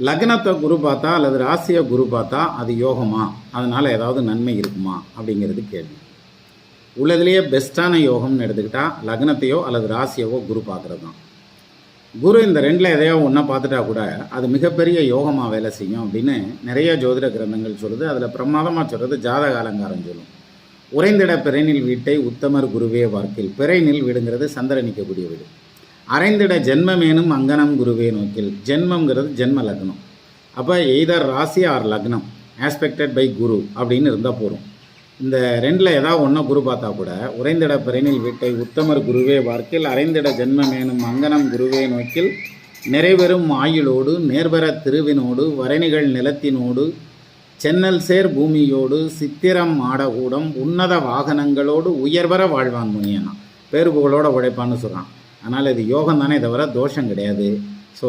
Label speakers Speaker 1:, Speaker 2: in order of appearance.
Speaker 1: லக்னத்தை குரு பார்த்தா அல்லது ராசியை குரு பார்த்தா அது யோகமா? அதனால் ஏதாவது நன்மை இருக்குமா? அப்படிங்கிறது கேள்வி. உள்ளதுலேயே பெஸ்ட்டான யோகம்னு எடுத்துக்கிட்டால் லக்னத்தையோ அல்லது ராசியவோ குரு பார்க்குறது தான் குரு இந்த ரெண்டில் எதையோ ஒன்றா பார்த்துட்டா கூட அது மிகப்பெரிய யோகமாக வேலை செய்யும் அப்படின்னு நிறைய ஜோதிட கிரந்தங்கள் சொல்லுது. அதில் பிரமாதமாக சொல்கிறது ஜாதக அலங்காரம் சொல்லும். உறைந்திட பிறைநில் வீட்டை உத்தமர் குருவே வார்க்கில். பிறைநில் வீடுங்கிறது சந்திரனிக்கக்கூடிய வீடு. அரைந்திட ஜென்மமேனும் அங்கனம் குருவே நோக்கில். ஜென்மங்கிறது ஜென்ம லக்னம். அப்போ எய்தர் ராசி ஆர் லக்னம் ஆஸ்பெக்டட் பை குரு அப்படின்னு இருந்தால் போதும். இந்த ரெண்டில் ஏதாவது ஒன்றை குரு பார்த்தா கூட உறைந்திட பிறைநில் வீட்டை உத்தமர் குருவே வார்க்கில் அரைந்திட ஜென்மமேனும் அங்கனம் குருவே நோக்கில் நிறைவெறும் ஆயுளோடு நேர்வர திருவினோடு வரைணிகள் நிலத்தினோடு சென்னல் சேர் பூமியோடு சித்திரம் ஆடகூடம் உன்னத வாகனங்களோடு உயர்வர வாழ்வான் முனியனா பேருபுகளோட உழைப்பான்னு சொல்கிறான் அதனால் இது யோகம் தானே தவிர தோஷம் கிடையாது. ஸோ